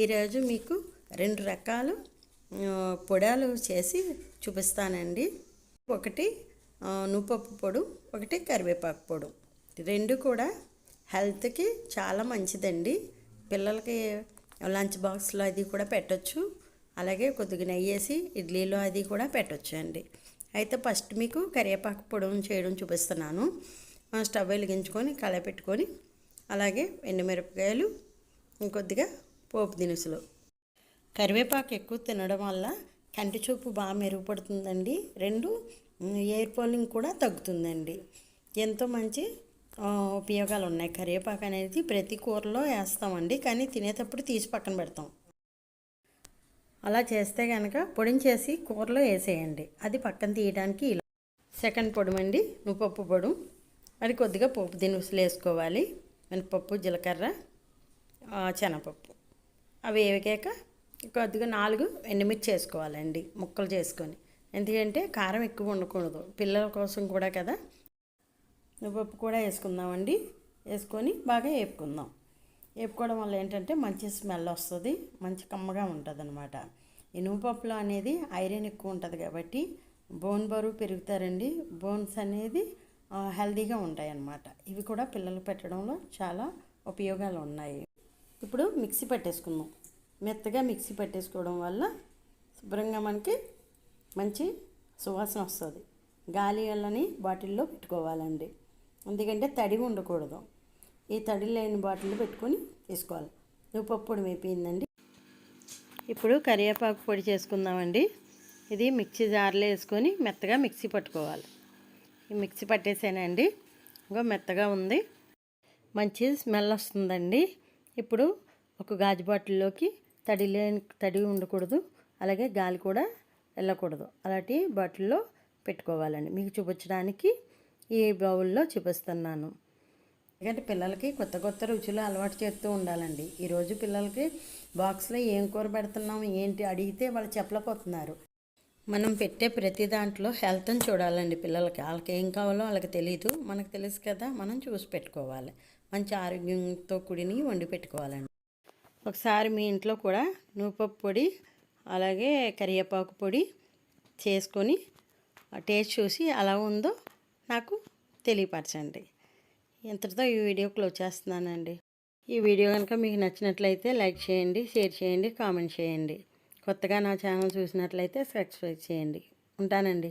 ఈరోజు మీకు రెండు రకాలు పొడాలు చేసి చూపిస్తానండి. ఒకటి ఆ, నువ్వుపప్పు పొడు ఒకటి కరివేపాకు పొడు. రెండు కూడా హెల్త్కి చాలా మంచిదండి. పిల్లలకి లంచ్ బాక్స్లో అది కూడా పెట్టచ్చు. అలాగే కొద్దిగా నెయ్యి వేసి ఇడ్లీలో అది కూడా పెట్టచ్చు అండి. అయితే ఫస్ట్ మీకు కరివేపాకు పొడవు చేయడం చూపిస్తున్నాను. స్టవ్ వెలిగించుకొని కలపెట్టుకొని అలాగే ఎండుమిరపకాయలు ఇంకొద్దిగా పోపు దినుసులు. కరివేపాకు ఎక్కువ తినడం వల్ల కంటి చూపు బాగా మెరుగుపడుతుందండి. రెండు ఎయిర్ పోలింగ్ కూడా తగ్గుతుందండి. ఎంతో మంచి ఉపయోగాలు ఉన్నాయి. కరివేపాకు అనేది ప్రతి కూరలో వేస్తామండి కానీ తినేటప్పుడు తీసి పక్కన పెడతాం. అలా చేస్తే కనుక పొడిని కూరలో వేసేయండి. అది పక్కన తీయడానికి ఇలా. సెకండ్ పొడమండి నువ్వుపప్పు పొడు. అది కొద్దిగా పోపు దినుసులు వేసుకోవాలి. మినపప్పు జీలకర్ర శనగపప్పు. అవి వేగాక కొద్దిగా నాలుగు ఎండుమిర్చి వేసుకోవాలండి ముక్కలు చేసుకొని. ఎందుకంటే కారం ఎక్కువ ఉండకూడదు పిల్లల కోసం కూడా కదా. నువ్వుపప్పు కూడా వేసుకుందామండి వేసుకొని బాగా వేపుకుందాం. వేపుకోవడం వల్ల ఏంటంటే మంచి స్మెల్ వస్తుంది మంచి కమ్మగా ఉంటుంది అనమాట ఇనుముపప్పులో అనేది ఐరన్ ఎక్కువ ఉంటుంది కాబట్టి బోన్ బరువు పెరుగుతారండి బోన్స్ అనేది హెల్దీగా ఉంటాయి అన్నమాట ఇవి కూడా పిల్లలు పెట్టడంలో చాలా ఉపయోగాలు ఉన్నాయి. ఇప్పుడు మిక్సీ పట్టేసుకుందాం. మెత్తగా మిక్సీ పట్టేసుకోవడం వల్ల శుభ్రంగా మనకి మంచి సువాసన వస్తుంది. గాలి వల్లని బాటిల్లో పెట్టుకోవాలండి. ఎందుకంటే తడి ఉండకూడదు. ఈ తడి లేని బాటిల్లో పెట్టుకొని తీసుకోవాలి నువ్వు పొడి మేపిందండి ఇప్పుడు కరివేపాకు పొడి చేసుకుందామండి. ఇది మిక్సీ జార్లో వేసుకొని మెత్తగా మిక్సీ పట్టుకోవాలి. ఈ మిక్సీ పట్టేసానండి ఇంకా మెత్తగా ఉంది. మంచి స్మెల్ వస్తుందండి. ఇప్పుడు ఒక గాజు బాటిల్లోకి తడి లేని తడి ఉండకూడదు. అలాగే గాలి కూడా వెళ్ళకూడదు. అలాంటి బాటిల్లో పెట్టుకోవాలండి. మీకు చూపించడానికి ఈ బౌల్లో చూపిస్తున్నాను. ఎందుకంటే పిల్లలకి కొత్త కొత్త రుచులు అలవాటు చేస్తూ ఉండాలండి. ఈరోజు పిల్లలకి బాక్స్లో ఏం కూర పెడుతున్నాం ఏంటి అడిగితే వాళ్ళు చెప్పలేకపోతున్నారు. మనం పెట్టే ప్రతి దాంట్లో హెల్త్ని చూడాలండి పిల్లలకి. వాళ్ళకి ఏం కావాలో వాళ్ళకి తెలియదు మనకు తెలుసు కదా మనం చూసి పెట్టుకోవాలి. మంచి ఆరోగ్యంతో కూడిని వండి పెట్టుకోవాలండి. ఒకసారి మీ ఇంట్లో కూడా నూపప్పు పొడి అలాగే కరివేపాకు పొడి చేసుకొని టేస్ట్ చూసి ఎలా ఉందో నాకు తెలియపరచండి. ఇంతటితో ఈ వీడియో క్లోజ్ చేస్తున్నానండి. ఈ వీడియో కనుక మీకు నచ్చినట్లయితే లైక్ చేయండి షేర్ చేయండి కామెంట్ చేయండి. కొత్తగా నా ఛానల్ చూసినట్లయితే సబ్స్క్రైబ్ చేయండి. ఉంటానండి.